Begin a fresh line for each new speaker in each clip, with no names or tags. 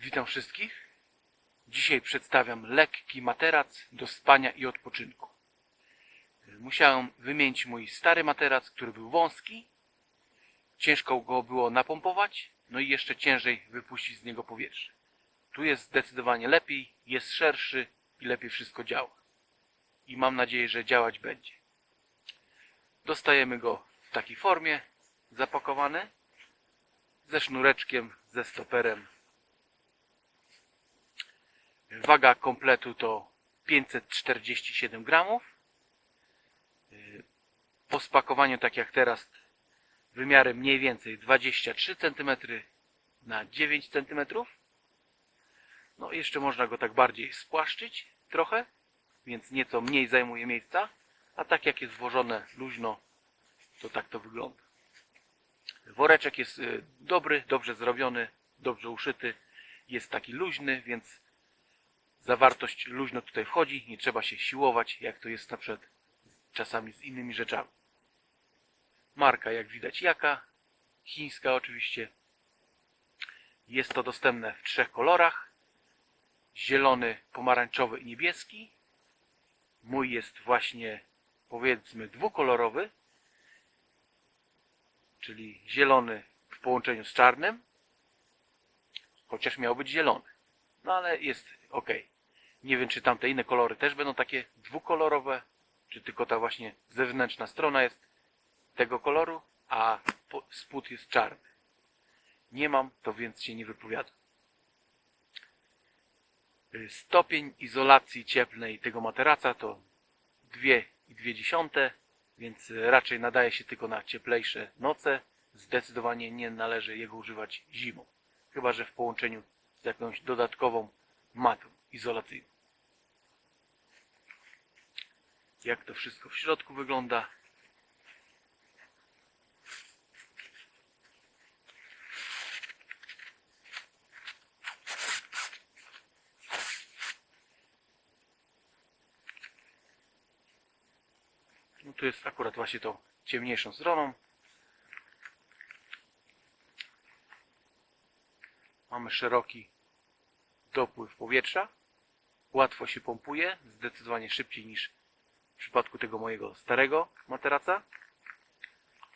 Witam wszystkich. Dzisiaj przedstawiam lekki materac do spania i odpoczynku. Musiałem wymienić mój stary materac, który był wąski. Ciężko go było napompować, no i jeszcze ciężej wypuścić z niego powietrze. Tu jest zdecydowanie lepiej, jest szerszy i lepiej wszystko działa. I mam nadzieję, że działać będzie. Dostajemy go w takiej formie, zapakowany, ze sznureczkiem, ze stoperem. Waga kompletu to 547 gramów. Po spakowaniu, tak jak teraz, wymiary mniej więcej 23 cm na 9 cm. No jeszcze można go tak bardziej spłaszczyć trochę, więc nieco mniej zajmuje miejsca. A tak jak jest włożone luźno, to tak to wygląda. Woreczek jest y, dobry, dobrze zrobiony, dobrze uszyty. Jest taki luźny, więc zawartość luźno tutaj wchodzi. Nie trzeba się siłować, jak to jest na przykład czasami z innymi rzeczami. Marka, jak widać, jaka? Chińska oczywiście. Jest to dostępne w trzech kolorach. Zielony, pomarańczowy i niebieski. Mój jest właśnie, powiedzmy, dwukolorowy czyli zielony w połączeniu z czarnym, chociaż miał być zielony. No ale jest ok. Nie wiem, czy tamte inne kolory też będą takie dwukolorowe, czy tylko ta właśnie zewnętrzna strona jest tego koloru, a spód jest czarny. Nie mam, to więc się nie wypowiadam. Y, Stopień izolacji cieplnej tego materaca to 2,2 więc raczej nadaje się tylko na cieplejsze noce. Zdecydowanie nie należy jego używać zimą, chyba że w połączeniu z jakąś dodatkową matą izolacyjną. Jak to wszystko w środku wygląda? No tu jest akurat właśnie tą ciemniejszą stroną. Mamy szeroki dopływ powietrza. Łatwo się pompuje, zdecydowanie szybciej niż w przypadku tego mojego starego materaca.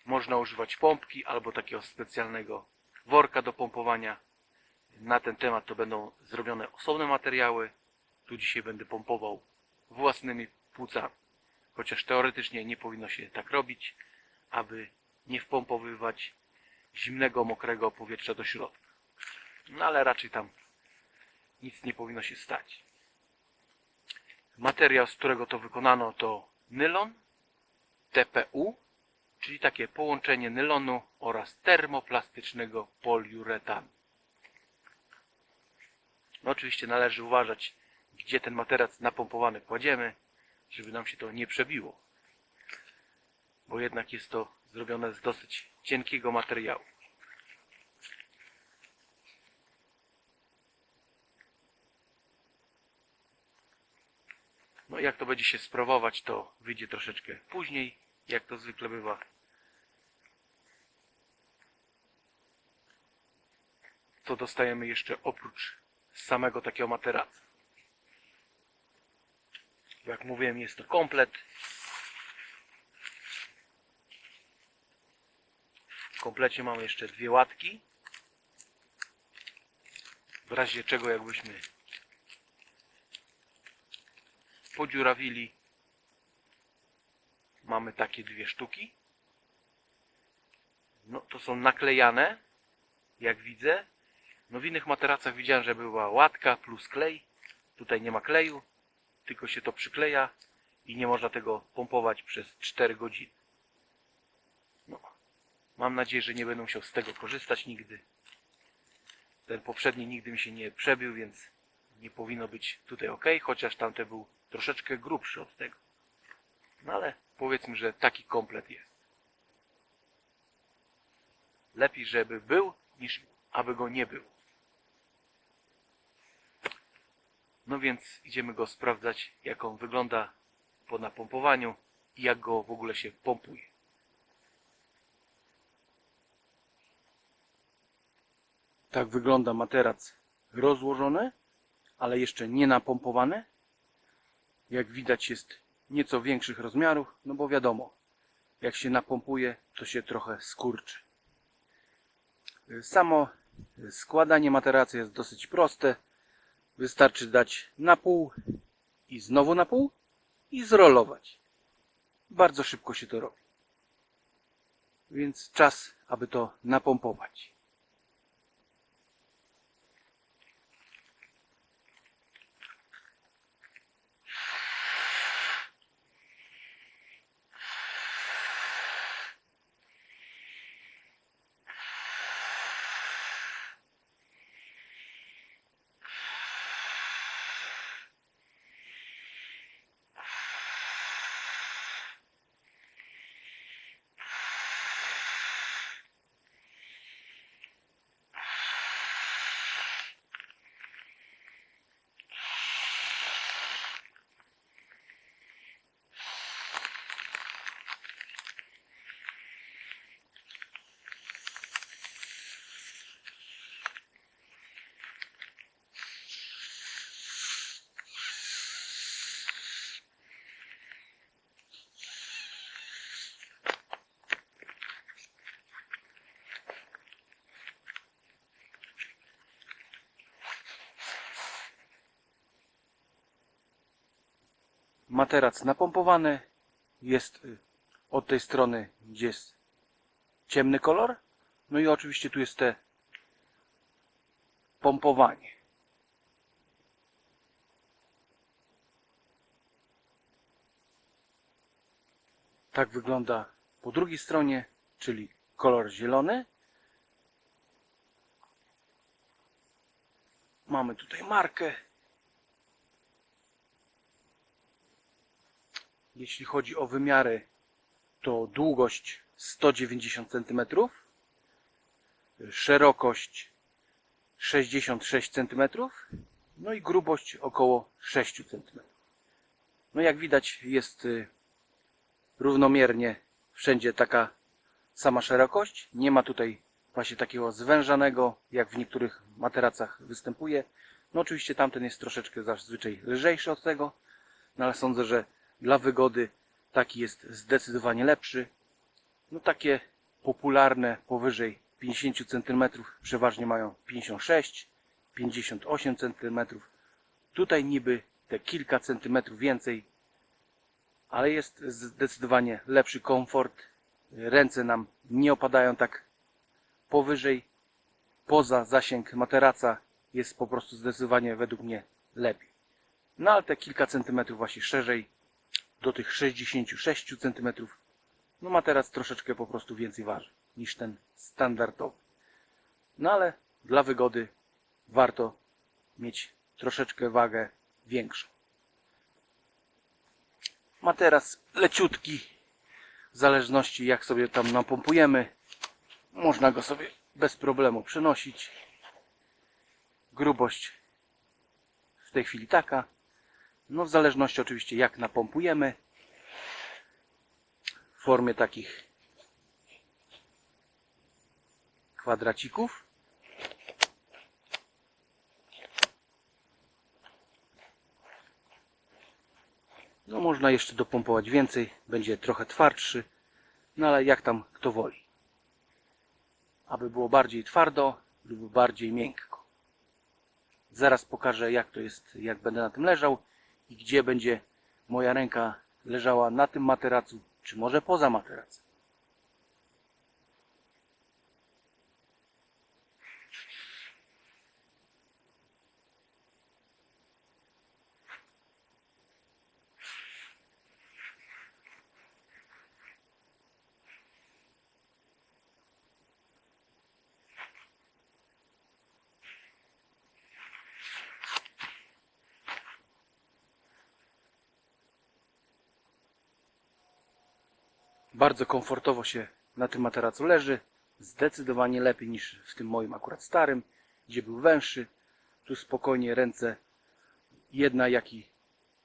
Można używać pompki albo takiego specjalnego worka do pompowania. Na ten temat to będą zrobione osobne materiały. Tu dzisiaj będę pompował własnymi płucami chociaż teoretycznie nie powinno się tak robić, aby nie wpompowywać zimnego, mokrego powietrza do środka. No ale raczej tam nic nie powinno się stać. Materiał, z którego to wykonano to nylon TPU, czyli takie połączenie nylonu oraz termoplastycznego poliuretanu. No oczywiście należy uważać, gdzie ten materac napompowany kładziemy, żeby nam się to nie przebiło. Bo jednak jest to zrobione z dosyć cienkiego materiału. No jak to będzie się sprawować, to wyjdzie troszeczkę później, jak to zwykle bywa. Co dostajemy jeszcze oprócz samego takiego materaca. Jak mówiłem, jest to komplet. W komplecie mamy jeszcze dwie łatki. W razie czego jakbyśmy podziurawili. Mamy takie dwie sztuki. No to są naklejane, jak widzę. No w innych materacach widziałem, że była łatka plus klej. Tutaj nie ma kleju tylko się to przykleja i nie można tego pompować przez 4 godziny. No. Mam nadzieję, że nie będę musiał z tego korzystać nigdy. Ten poprzedni nigdy mi się nie przebił, więc nie powinno być tutaj ok, chociaż tamten był troszeczkę grubszy od tego. No ale powiedzmy, że taki komplet jest. Lepiej, żeby był, niż aby go nie było. No więc idziemy go sprawdzać, jak on wygląda po napompowaniu i jak go w ogóle się pompuje. Tak wygląda materac rozłożone, ale jeszcze nie napompowane. Jak widać jest nieco większych rozmiarów, no bo wiadomo, jak się napompuje, to się trochę skurczy. Samo składanie materacy jest dosyć proste. Wystarczy dać na pół i znowu na pół i zrolować. Bardzo szybko się to robi. Więc czas, aby to napompować. Materac napompowany. Jest y, od tej strony, gdzie jest ciemny kolor. No i oczywiście tu jest te pompowanie. Tak wygląda po drugiej stronie, czyli kolor zielony. Mamy tutaj markę Jeśli chodzi o wymiary, to długość 190 cm, szerokość 66 cm, no i grubość około 6 cm. No jak widać jest y, równomiernie wszędzie taka sama szerokość. Nie ma tutaj właśnie takiego zwężanego, jak w niektórych materacach występuje. No oczywiście tamten jest troszeczkę zazwyczaj lżejszy od tego, no ale sądzę, że dla wygody taki jest zdecydowanie lepszy. No takie popularne powyżej 50 cm przeważnie mają 56, 58 cm. Tutaj niby te kilka centymetrów więcej, ale jest zdecydowanie lepszy komfort. Ręce nam nie opadają tak powyżej. Poza zasięg materaca jest po prostu zdecydowanie według mnie lepiej. No ale te kilka centymetrów właśnie szerzej do tych 66 cm. No ma teraz troszeczkę po prostu więcej waży niż ten standardowy. No ale dla wygody warto mieć troszeczkę wagę większą. Ma teraz leciutki, w zależności jak sobie tam napompujemy, można go sobie bez problemu przenosić. Grubość w tej chwili taka. No w zależności oczywiście jak napompujemy. W formie takich kwadracików. No można jeszcze dopompować więcej, będzie trochę twardszy, no ale jak tam kto woli. Aby było bardziej twardo lub bardziej miękko. Zaraz pokażę jak to jest, jak będę na tym leżał i gdzie będzie moja ręka leżała na tym materacu, czy może poza materacem. Bardzo komfortowo się na tym materacu leży. Zdecydowanie lepiej niż w tym moim akurat starym, gdzie był węższy. Tu spokojnie ręce jedna jak i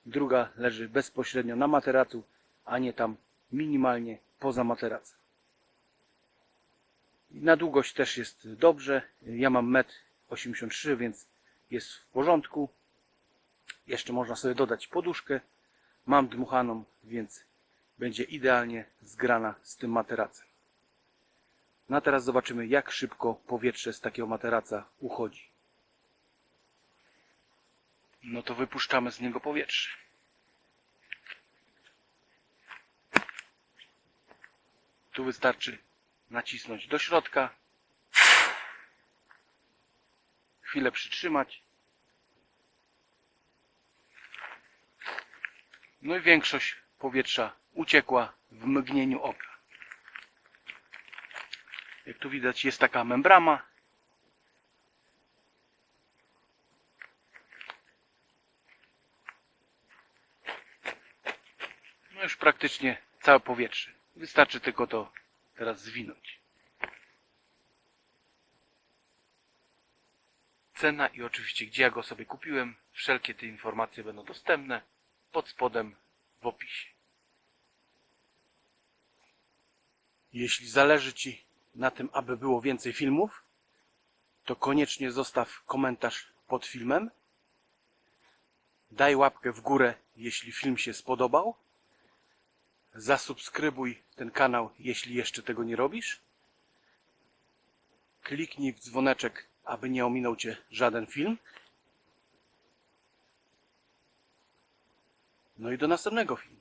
druga leży bezpośrednio na materacu, a nie tam minimalnie poza materacem. Na długość też jest dobrze. Ja mam 1,83 m, więc jest w porządku. Jeszcze można sobie dodać poduszkę. Mam dmuchaną, więc będzie idealnie zgrana z tym materacem. No a teraz zobaczymy, jak szybko powietrze z takiego materaca uchodzi. No to wypuszczamy z niego powietrze. Tu wystarczy nacisnąć do środka, chwilę przytrzymać. No i większość powietrza uciekła w mgnieniu oka. Jak tu widać jest taka membrama. No już praktycznie całe powietrze. Wystarczy tylko to teraz zwinąć. Cena i oczywiście gdzie ja go sobie kupiłem. Wszelkie te informacje będą dostępne pod spodem w opisie. Jeśli zależy Ci na tym, aby było więcej filmów, to koniecznie zostaw komentarz pod filmem. Daj łapkę w górę, jeśli film się spodobał. Zasubskrybuj ten kanał, jeśli jeszcze tego nie robisz. Kliknij w dzwoneczek, aby nie ominął Cię żaden film. No i do następnego filmu.